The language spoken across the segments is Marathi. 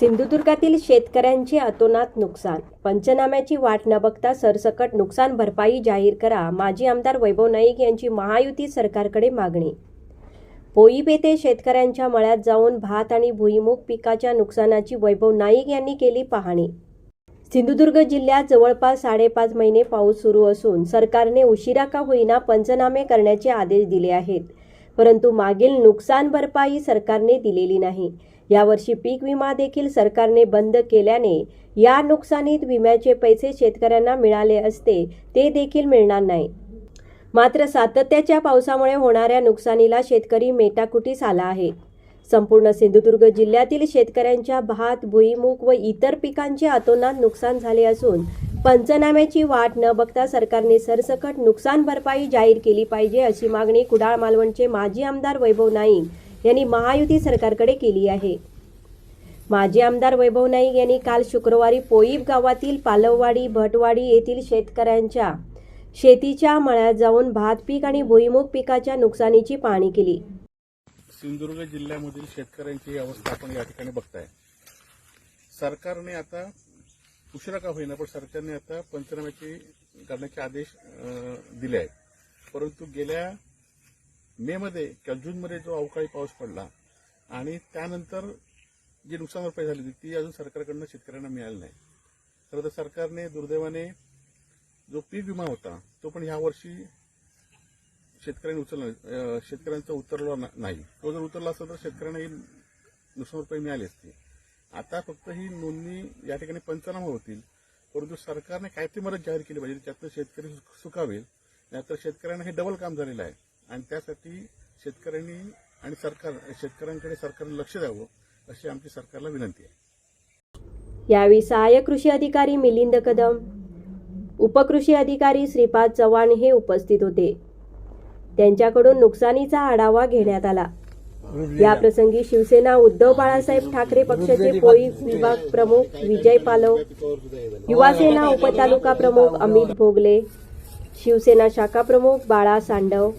सिंधुदुर्गातील शेतकऱ्यांचे अतोनात नुकसान. पंचनाम्याची वाट न बघता सरसकट नुकसान भरपाई जाहीर करा माजी आमदार वैभव नाईक यांची महायुती सरकारकडे मागणी. पोईप येथे शेतकऱ्यांच्या मळ्यात जाऊन भात आणि भुईमुग पिकाच्या नुकसानाची वैभव नाईक यांनी केली पाहणी. सिंधुदुर्ग जिल्ह्यात जवळपास साडेपाच महिने पाऊस सुरू असून सरकारने उशिरा का होईना पंचनामे करण्याचे आदेश दिले आहेत. परंतु मागील नुकसान भरपाई सरकारने दिलेली नाही. यावर्षी पीक विमा देखील सरकारने बंद केल्याने या नुकसानीत विम्याचे पैसे शेतकऱ्यांना मिळाले असते ते देखील मिळणार नाही. मात्र सातत्याच्या पावसामुळे होणाऱ्या नुकसानीला शेतकरी मेटाकुटीस आला आहे. संपूर्ण सिंधुदुर्ग जिल्ह्यातील शेतकऱ्यांच्या भात भुईमूग व इतर पिकांचे अतोनात नुकसान झाले असून पंचनाम्याची वाट न बघता सरकारने सरसकट नुकसान भरपाई जाहीर केली पाहिजे अशी मागणी कुडाळ मालवणचे माजी आमदार वैभव नाईक यांनी महायुती सरकारकडे केली आहे. माजी आमदार वैभव नाईक यांनी काल शुक्रवारी पोईब गावातील पालववाडी भटवाडी येथील शेतकऱ्यांच्या शेतीच्या मळ्यात जाऊन भात पीक आणि भुईमुग पिकाच्या नुकसानीची पाहणी केली. सिंधुदुर्ग जिल्ह्यामधील शेतकऱ्यांची अवस्था आपण या ठिकाणी बघताय. सरकारने आता उशिरा का होईना पण सरकारने आता पंचनाम्याचे करण्याचे आदेश दिले आहेत. परंतु गेल्या मे मध्ये किंवा जूनमध्ये जो अवकाळी पाऊस पडला आणि त्यानंतर जी नुकसान भरपाई झाली होती ती अजून सरकारकडनं शेतकऱ्यांना मिळाली नाही. खरं तर सरकारने दुर्दैवाने जो पीक विमा होता तो पण ह्या वर्षी शेतकऱ्यांनी उचलला शेतकऱ्यांचा उतरला ना- नाही. तो जर उतरला असता तर शेतकऱ्यांना ही नुकसान भरपाई मिळाली असती. आता फक्त ही नोंदणी या ठिकाणी पंचनामा होतील परंतु सरकारने काहीतरी मदत जाहीर केली पाहिजे त्यातनं शेतकरी सु- सुखावेल नाहीतर शेतकऱ्यांना हे डबल काम झालेलं आहे. आणि त्यासाठी शेतकऱ्यांनी आणि सरकार शेतकऱ्यांकडे सरकारने लक्ष द्यावं अशी आमची सरकारला विनंती आहे. यावेळी सहाय्यक कृषी अधिकारी मिलिंद कदम उपकृषी अधिकारी श्रीपाद चव्हाण हे उपस्थित होते. त्यांच्याकडून नुकसानीचा आढावा घेण्यात आला. या प्रसंगी शिवसेना उद्धव बाळासाहेब ठाकरे पक्षाचे पोळी विभाग प्रमुख विजय पालव युवासेना उपतालुका प्रमुख अमित भोगले शिवसेना शाखा प्रमुख बाळा सांडव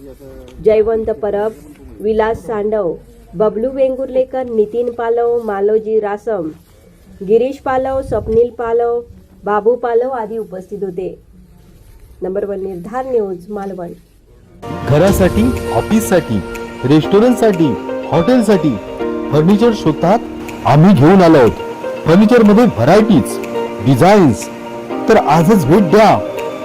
जयवंत परब विलास सांडव बबलू वेंगुर्लेकर नितीन पालव मालोजी रासम गिरीश पालव स्वप्नील पालव बाबू पालव आदी उपस्थित होते. Number one Nirdhar news Malvan. घरासाठी ऑफिससाठी रेस्टॉरंटसाठी हॉटेलसाठी फर्निचर शोधतात आम्ही घेऊन आलो फर्निचरमध्ये फर्निचरमध्ये व्हरायटीज डिझाईन्स तर आजच भेट द्या.